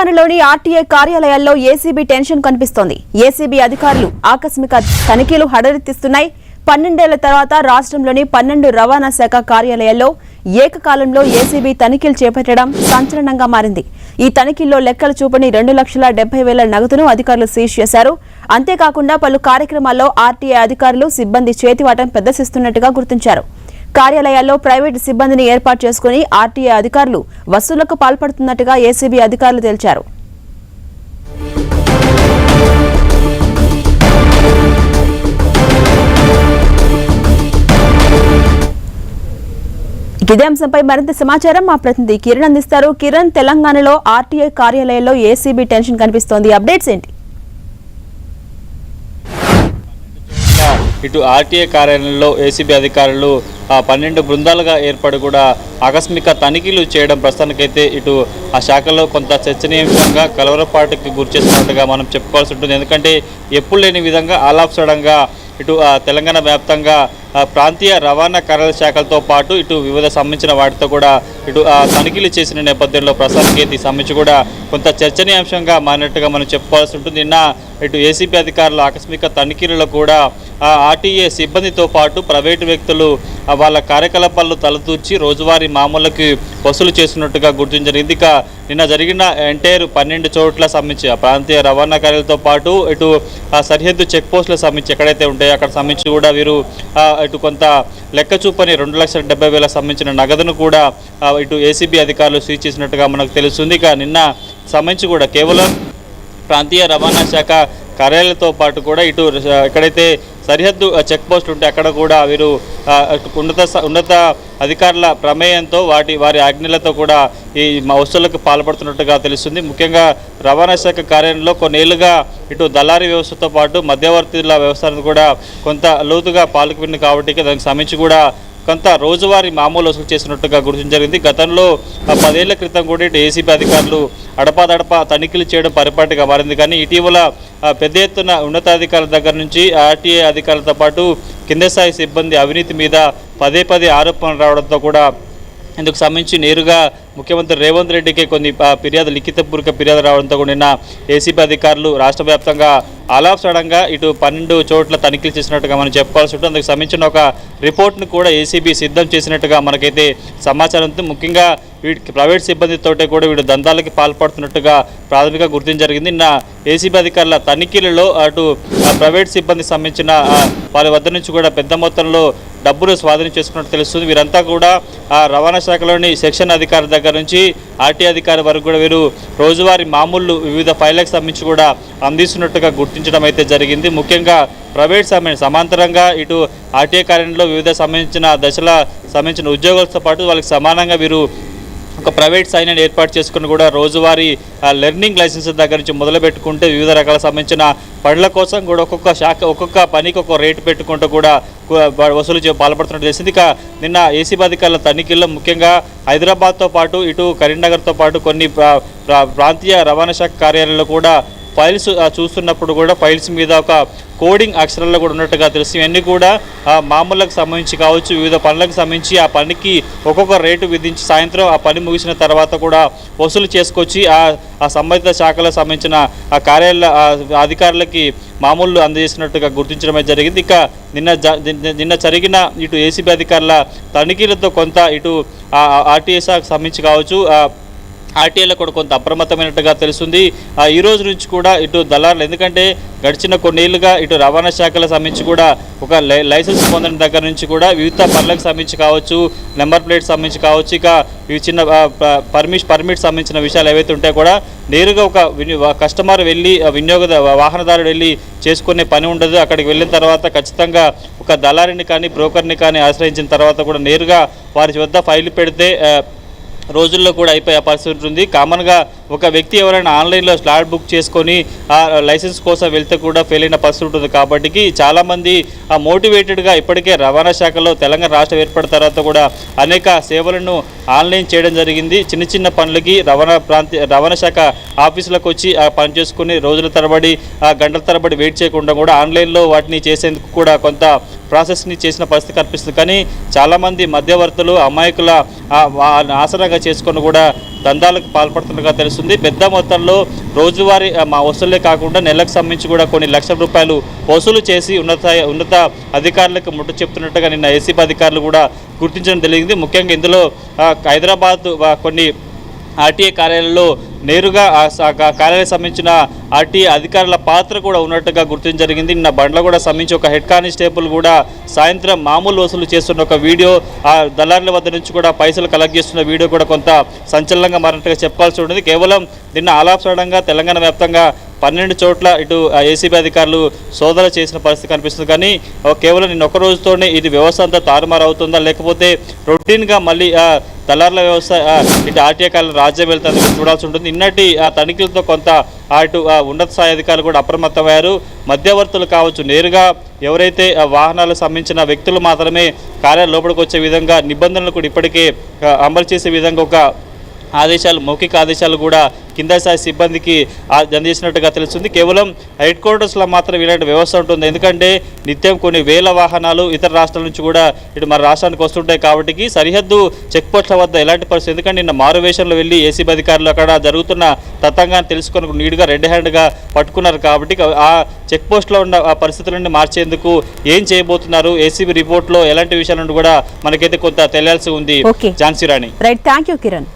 తెలంగాణలోని ఆర్టీఏ కార్యాలయాల్లో ACB tension కనిపిస్తోంది. ఏసీబీ అధికారులు ఆకస్మిక తనిఖీలు హడరెత్తిస్తున్నాయి. పన్నెండేళ్ళ తర్వాత రాష్ట్రంలోని పన్నెండు రవాణా శాఖ కార్యాలయాల్లో ఏకకాలంలో ఏసీబీ తనిఖీలు చేపట్టడం సంచలనంగా మారింది. ఈ తనిఖీల్లో లెక్కలు చూపని రెండు లక్షల డెబ్బై వేల నగదును అధికారులు సీజ్ చేశారు. అంతేకాకుండా పలు కార్యక్రమాల్లో ఆర్టీఏ అధికారులు సిబ్బంది చేతివాటం ప్రదర్శిస్తున్నట్టుగా గుర్తించారు. కార్యాలయాల్లో ప్రైవేటు సిబ్బందిని ఏర్పాటు చేసుకుని ఆర్టీఐ అధికారులు వసూళ్ళకు పాల్పడుతున్నట్టుగా ఏసీబీ అధికారులు తేల్చారు ఇదే అంశంపై మరింత సమాచారం మా ప్రతినిధి కిరణ్ అందిస్తారు. కిరణ్ తెలంగాణలో ఆర్టీఐ కార్యాలయంలో ఏసీబీ టెన్షన్ కనిపిస్తోంది. అప్డేట్స్ ఏంటి? ఇటు ఆర్టీఏ కార్యాలయంలో ఏసీబీ అధికారులు పన్నెండు బృందాలుగా ఏర్పడి కూడా ఆకస్మిక తనిఖీలు చేయడం ప్రస్తుతానికైతే ఇటు ఆ శాఖలో కొంత చర్చనీయాంశంగా కలవరపాటుకి గురి చేస్తున్నట్టుగా మనం చెప్పుకోవాల్సి ఉంటుంది. ఎందుకంటే ఎప్పుడు లేని విధంగా ఆలాప్సడంగా ఇటు తెలంగాణ వ్యాప్తంగా ప్రాంతీయ రవాణా కార్యాలయ శాఖలతో పాటు ఇటు వివిధ సంబంధించిన వాటితో కూడా ఇటు ఆ తనిఖీలు చేసిన నేపథ్యంలో ప్రస్తుతానికి ఈ సంబంధించి కూడా కొంత చర్చనీయాంశంగా మారినట్టుగా మనం చెప్పుకోవాల్సి ఉంటుంది. నిన్న ఇటు ఏసీబీ అధికారుల ఆకస్మిక తనిఖీలలో కూడా ఆర్టీఏ సిబ్బందితో పాటు ప్రైవేటు వ్యక్తులు వాళ్ళ కార్యకలాపాలను తలదూర్చి రోజువారీ మామూలుకి వసూలు చేస్తున్నట్టుగా గుర్తించారు ఇక నిన్న జరిగిన ఎంటైర్ పన్నెండు చోట్ల సంబంధించి ఆ ప్రాంతీయ రవాణా కార్యాలతో పాటు ఇటు సరిహద్దు చెక్ పోస్టులకు సంబంధించి ఎక్కడైతే ఉంటాయో అక్కడ సంబంధించి కూడా వీరు ఇటు కొంత లెక్క చూపని రెండు లక్షల డెబ్బై వేలకు సంబంధించిన నగదును కూడా ఇటు ఏసీబీ అధికారులు సీజ్ చేసినట్టుగా మనకు తెలుస్తుంది. ఇక నిన్న సంబంధించి కూడా కేవలం ప్రాంతీయ రవాణా శాఖ కార్యాలయంతో పాటు కూడా ఇటు ఎక్కడైతే సరిహద్దు చెక్ పోస్ట్ ఉంటే అక్కడ కూడా వీరు ఉన్నత స- ఉన్నత అధికారుల ప్రమేయంతో వాటి వారి ఆజ్ఞలతో కూడా ఈ వస్తువులకు పాల్పడుతున్నట్టుగా తెలుస్తుంది. ముఖ్యంగా రవాణా శాఖ కార్యాలయంలో కొన్నేళ్ళుగా ఇటు దళారీ వ్యవస్థతో పాటు మధ్యవర్తుల వ్యవస్థను కూడా కొంత లోతుగా పాల్గొంది కాబట్టి దానికి సంబంధించి కూడా కొంత రోజువారీ మామూలు వసూలు చేసినట్టుగా గుర్తించడం జరిగింది. గతంలో పదేళ్ళ క్రితం కూడా ఇటు అధికారులు అడపాదడపా తనిఖీలు చేయడం పరిపాటిగా మారింది. కానీ ఇటీవల పెద్ద ఎత్తున ఉన్నతాధికారుల దగ్గర నుంచి ఆర్టీఏ అధికారులతో పాటు కింద స్థాయి సిబ్బంది అవినీతి మీద పదే పదే ఆరోపణలు రావడంతో కూడా ఇందుకు సంబంధించి నేరుగా ముఖ్యమంత్రి రేవంత్ రెడ్డికి కొన్ని ఫిర్యాదు లిఖితపూర్వక ఫిర్యాదు రావడంతో నిన్న ఏసీబీ అధికారులు రాష్ట్ర వ్యాప్తంగా ఆలాప్ ఇటు పన్నెండు చోట్ల తనిఖీలు చేసినట్టుగా మనం చెప్పుకోవాల్సి ఉంటుంది. అందుకు సంబంధించిన ఒక రిపోర్ట్ను కూడా ఏసీబీ సిద్ధం చేసినట్టుగా మనకైతే సమాచారం ముఖ్యంగా వీటికి ప్రైవేట్ సిబ్బందితోటే కూడా వీడు దందాలకి పాల్పడుతున్నట్టుగా ప్రాథమిక గుర్తింపు జరిగింది. నిన్న ఏసీబీ అధికారుల తనిఖీలలో అటు ప్రైవేట్ సిబ్బందికి సంబంధించిన వాళ్ళ వారి వద్ద నుంచి కూడా పెద్ద మొత్తంలో డబ్బులు స్వాధీనం చేసుకున్నట్టు తెలుస్తుంది. వీరంతా కూడా ఆ రవాణా శాఖలోని సెక్షన్ అధికారి దగ్గర నుంచి ఆర్టీ అధికారి వరకు కూడా వీరు రోజువారీ మామూలు వివిధ ఫైళ్ళకు సంబంధించి కూడా అందిస్తున్నట్టుగా గుర్తించడం అయితే జరిగింది. ముఖ్యంగా ప్రైవేట్ సమయం సమాంతరంగా ఇటు ఆర్టీఏ కార్యాలయంలో వివిధ సంబంధించిన దశల సంబంధించిన ఉద్యోగులతో పాటు వాళ్ళకి సమానంగా వీరు ఒక ప్రైవేట్ సైన్యాన్ని ఏర్పాటు చేసుకుని కూడా రోజువారీ లెర్నింగ్ లైసెన్స్ దగ్గర నుంచి మొదలు పెట్టుకుంటే వివిధ రకాల సంబంధించిన పనుల కోసం కూడా ఒక్కొక్క శాఖ ఒక్కొక్క పనికి ఒక్కొక్క రేటు పెట్టుకుంటూ కూడా వసూలు చే పాల్పడుతున్నట్టు తెలిసింది. ఇక నిన్న ఏసీబీ అధికారుల తనిఖీల్లో ముఖ్యంగా హైదరాబాద్తో పాటు ఇటు కరీంనగర్తో పాటు కొన్ని ప్రా- ప్రా- ప్రాంతీయ రవాణా శాఖ కార్యాలయాల్లో కూడా ఫైల్స్ చూస్తున్నప్పుడు కూడా ఫైల్స్ మీద ఒక కోడింగ్ అక్షరాల్లో కూడా ఉన్నట్టుగా తెలుసు. ఇవన్నీ కూడా మామూలకు సంబంధించి కావచ్చు వివిధ పనులకు సంబంధించి ఆ పనికి ఒక్కొక్క రేటు విధించి సాయంత్రం ఆ పని ముగిసిన తర్వాత కూడా వసూలు చేసుకొచ్చి ఆ ఆ సంబంధిత శాఖలకు సంబంధించిన ఆ కార్యాలయ అధికారులకి మామూలు అందజేసినట్టుగా గుర్తించడమే జరిగింది. ఇక నిన్న జ- నిన్న- జరిగిన ఇటు ఏసీబీ అధికారుల తనిఖీలతో కొంత ఇటు ఆర్టీఎస్ఆర్కి సంబంధించి కావచ్చు ఆర్టీఐలో కూడా కొంత అప్రమత్తమైనట్టుగా తెలుస్తుంది. ఈ రోజు నుంచి కూడా ఇటు దళారులు ఎందుకంటే గడిచిన కొన్నేళ్ళుగా ఇటు రవాణా శాఖల సంబంధించి కూడా ఒక లై- లైసెన్స్ పొందిన దగ్గర నుంచి కూడా వివిధ పనులకు సంబంధించి కావచ్చు నెంబర్ ప్లేట్ సంబంధించి కావచ్చు ఇక ఇవి చిన్న పర్మిట్ పర్మిట్ సంబంధించిన విషయాలు ఏవైతే ఉంటాయో కూడా నేరుగా ఒక విని కస్టమర్ వెళ్ళి ఆ వినియోగ వాహనదారుడు వెళ్ళి చేసుకునే పని ఉండదు. అక్కడికి వెళ్ళిన తర్వాత ఖచ్చితంగా ఒక దళారిని కానీ బ్రోకర్ని కానీ ఆశ్రయించిన తర్వాత కూడా నేరుగా వారి వద్ద ఫైల్ పెడితే రోజుల్లో కూడా అయిపోయే పరిస్థితి ఉంటుంది. కామన్గా ఒక వ్యక్తి ఎవరైనా ఆన్లైన్లో స్లాట్ బుక్ చేసుకొని ఆ లైసెన్స్ కోసం వెళ్తే కూడా ఫెయిల్ అయిన పరిస్థితి ఉంటుంది. కాబట్టి చాలామంది ఆ మోటివేటెడ్గా ఇప్పటికే రవాణా శాఖలో తెలంగాణ రాష్ట్రం ఏర్పడిన తర్వాత కూడా అనేక సేవలను ఆన్లైన్ చేయడం జరిగింది. చిన్న చిన్న పనులకి రవాణా ప్రాంత రవాణా శాఖ ఆఫీసులకు వచ్చి ఆ పని చేసుకుని రోజుల తరబడి ఆ గంటల తరబడి వెయిట్ చేయకుండా కూడా ఆన్లైన్లో వాటిని చేసేందుకు కూడా కొంత ప్రాసెస్ని చేసిన పరిస్థితి కనిపిస్తుంది. కానీ చాలామంది మధ్యవర్తులు అమాయకుల ఆసరాగా చేసుకొని కూడా దందాలకు పాల్పడుతున్నట్టుగా తెలుస్తుంది. పెద్ద మొత్తంలో రోజువారీ మా వసూలే కాకుండా నెలకు సంబంధించి కూడా కొన్ని లక్షల రూపాయలు వసూలు చేసి ఉన్నత ఉన్నత అధికారులకు ముట్టు చెప్తున్నట్టుగా నిన్న ఏసీబీ అధికారులు కూడా గుర్తించడం జరిగింది. ముఖ్యంగా ఇందులో హైదరాబాద్ కొన్ని ఆర్టీఏ కార్యాలయంలో నేరుగా కార్యాలయం సంబంధించిన ఆర్టీఏ అధికారుల పాత్ర కూడా ఉన్నట్టుగా గుర్తించడం జరిగింది. నిన్న బండ్ల కూడా సంబంధించి ఒక హెడ్ కానిస్టేబుల్ కూడా సాయంత్రం మామూలు వసూలు చేస్తున్న ఒక వీడియో ఆ దళారుల వద్ద నుంచి కూడా పైసలు కలెక్ట్ చేస్తున్న వీడియో కూడా కొంత సంచలనంగా మారినట్టుగా చెప్పాల్సి ఉంటుంది కేవలం నిన్న ఆలాపసడంగా తెలంగాణ వ్యాప్తంగా పన్నెండు చోట్ల ఇటు ఏసీబీ అధికారులు సోదర చేసిన పరిస్థితి కనిపిస్తుంది. కానీ కేవలం నిన్న ఒక రోజుతోనే ఇది వ్యవస్థ అంతా తారుమారు అవుతుందా లేకపోతే రొటీన్గా మళ్ళీ దళారుల వ్యవస్థ ఇటు ఆర్టీఏ కాలం రాజ్యం వెళ్తుంది చూడాల్సి ఉంటుంది. నిన్నటి ఆ తనిఖీలతో కొంత అటు ఆ, ఉన్నత స్థాయి అధికారులు కూడా అప్రమత్తమయ్యారు. మధ్యవర్తులు కావచ్చు నేరుగా ఎవరైతే ఆ వాహనాలకు సంబంధించిన వ్యక్తులు మాత్రమే కార్యాలయం లోపలికి వచ్చే విధంగా నిబంధనలు కూడా ఇప్పటికే అమలు చేసే విధంగా ఒక ఆదేశాలు మౌఖిక ఆదేశాలు కూడా కింద స్థాయి సిబ్బందికి అందజేసినట్టుగా తెలుస్తుంది. కేవలం హెడ్ క్వార్టర్స్లో మాత్రం ఇలాంటి వ్యవస్థ ఉంటుంది. ఎందుకంటే నిత్యం కొన్ని వేల వాహనాలు ఇతర రాష్ట్రాల నుంచి కూడా ఇటు మన రాష్ట్రానికి వస్తుంటాయి కాబట్టి సరిహద్దు చెక్ పోస్టుల వద్ద ఎలాంటి పరిస్థితి? ఎందుకంటే నిన్న మారువేషంలో వెళ్ళి ఏసీబీ అధికారులు అక్కడ జరుగుతున్న తతంగాన్ని తెలుసుకొని నీట్గా రెడ్ హ్యాండ్గా పట్టుకున్నారు కాబట్టి ఆ చెక్ పోస్ట్లో ఉన్న ఆ పరిస్థితులను మార్చేందుకు ఏం చేయబోతున్నారు? ఏసీబీ రిపోర్ట్లో ఎలాంటి విషయాలను కూడా మనకైతే కొంత తెలియాల్సి ఉంది. Jhansi Rani. Right. Thank you Kiran.